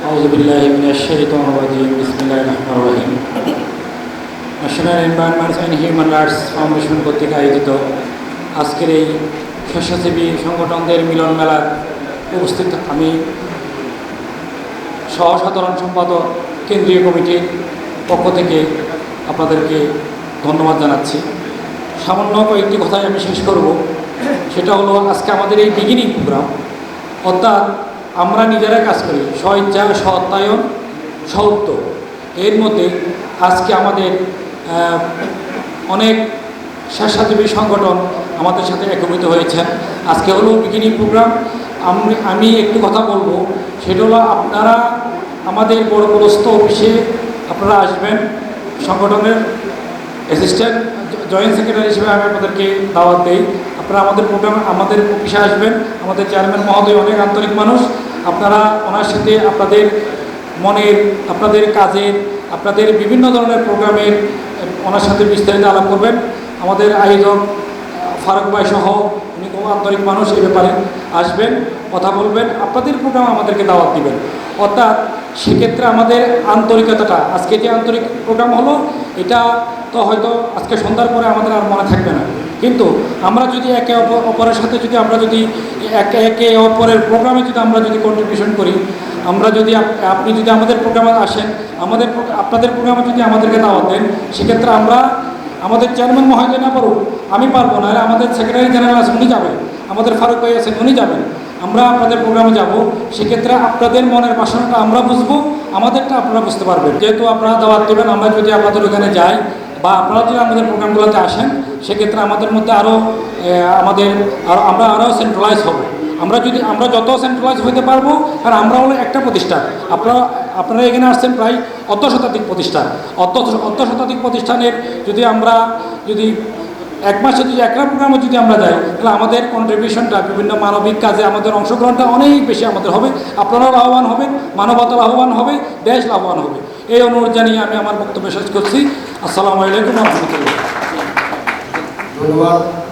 أعوذ بالله من الشيطان الرجيم بسم الله الرحمن الرحيم national environments and human rights foundation কর্তৃক আয়োজিত আজকের এই স্বেচ্ছাসেবী সংগঠনদের মিলন মেলার উপস্থিত আমি সহ সাধারণ সম্পাদক কেন্দ্রীয় কমিটির পক্ষ থেকে আপনাদেরকে ধন্যবাদ জানাচ্ছি সামান্য কয়েকটি কথাই আমি শেষ করব সেটা হলো আজকে আমাদের এই বিগিনিং প্রোগ্রাম অর্থাৎ আমরা নিজেরা কাজ করি। স্বইচ্ছা সত্যায়ন সৌত্য এর মধ্যে আজকে আমাদের অনেক স্বেচ্ছাসেবী সংগঠন আমাদের সাথে একত্রিত হয়েছেন আজকে হলো বিগিনিং প্রোগ্রাম আমি আমি একটু কথা বলব, সেটা হলো আপনারা আমাদের বড় বড়স্থ অফিসে আপনারা আসবেন, সংগঠনের অ্যাসিস্ট্যান্ট জয়েন্ট সেক্রেটারি হিসেবে আমি আপনাদেরকে দাওয়াত দিই। আপনারা আমাদের প্রোগ্রাম আমাদের অফিসে আসবেন। আমাদের চেয়ারম্যান মহোদয় অনেক আন্তরিক মানুষ। আপনারা ওনার সাথে আপনাদের মনের, আপনাদের কাজের, আপনাদের বিভিন্ন ধরনের প্রোগ্রামের, ওনার সাথে বিস্তারিত আলাপ করবেন। আমাদের আয়োজক ফারুক ভাই সহ উনি খুব আন্তরিক মানুষ, এ ব্যাপারে আসবেন, কথা বলবেন, আপনাদের প্রোগ্রাম আমাদেরকে দাওয়াত দিবেন। অর্থাৎ সেক্ষেত্রে আমাদের আন্তরিকতাটা, আজকে যে আন্তরিক প্রোগ্রাম হলো, এটা তো হয়তো আজকে সন্ধ্যার পরে আমাদের আর মনে থাকবে না। কিন্তু আমরা যদি একে অপ- অপরের সাথে যদি আমরা যদি একে একে অপরের প্রোগ্রামে যদি আমরা যদি কন্ট্রিবিউশন করি, আমরা যদি আপনি যদি আমাদের প্রোগ্রামে আসেন, আমাদের আপনাদের প্রোগ্রামে যদি আমাদেরকে দাওয়াত দেন, সেক্ষেত্রে আমরা আমাদের চেয়ারম্যান মহাজয় না পারুক আমি পারব না আমাদের সেক্রেটারি জেনারেল আছেন উনি যাবেন। আমাদের ফারুক ভাই আছেন, উনি যাবেন। আমরা আপনাদের প্রোগ্রামে যাব, সেক্ষেত্রে আপনাদের মনের বাসনাটা আমরা বুঝব, আমাদেরটা আপনারা বুঝতে পারবেন। যেহেতু আপনারা দাওয়াত দেবেন, আমরা যদি আপনাদের ওখানে যাই বা আপনারা যদি আমাদের প্রোগ্রামগুলোতে আসেন, সেক্ষেত্রে আমাদের মধ্যে আরও আমাদের আরও আমরা আরও সেন্ট্রালাইজ হব। আমরা যদি, আমরা যত সেন্ট্রালাইজ হতে পারব, আর আমরা হলো একটা প্রতিষ্ঠান। আপনারা আপনারা এখানে আসছেন প্রায় অর্ধ শতাধিক প্রতিষ্ঠান। অর্ধ অর্ধ শতাধিক প্রতিষ্ঠানের যদি আমরা যদি এক মাসে যদি একটা প্রোগ্রামে যদি আমরা যাই, তাহলে আমাদের কন্ট্রিবিউশনটা বিভিন্ন মানবিক কাজে আমাদের অংশগ্রহণটা অনেক বেশি আমাদের হবে। আপনারাও লাভবান হবেন, মানবতা লাভবান হবে, দেশ লাভবান হবে। এই অনুরোধ জানিয়ে আমি আমার বক্তব্য শেষ করছি। আসসালামু আলাইকুম রহমতুল্লাহ। ধন্যবাদ।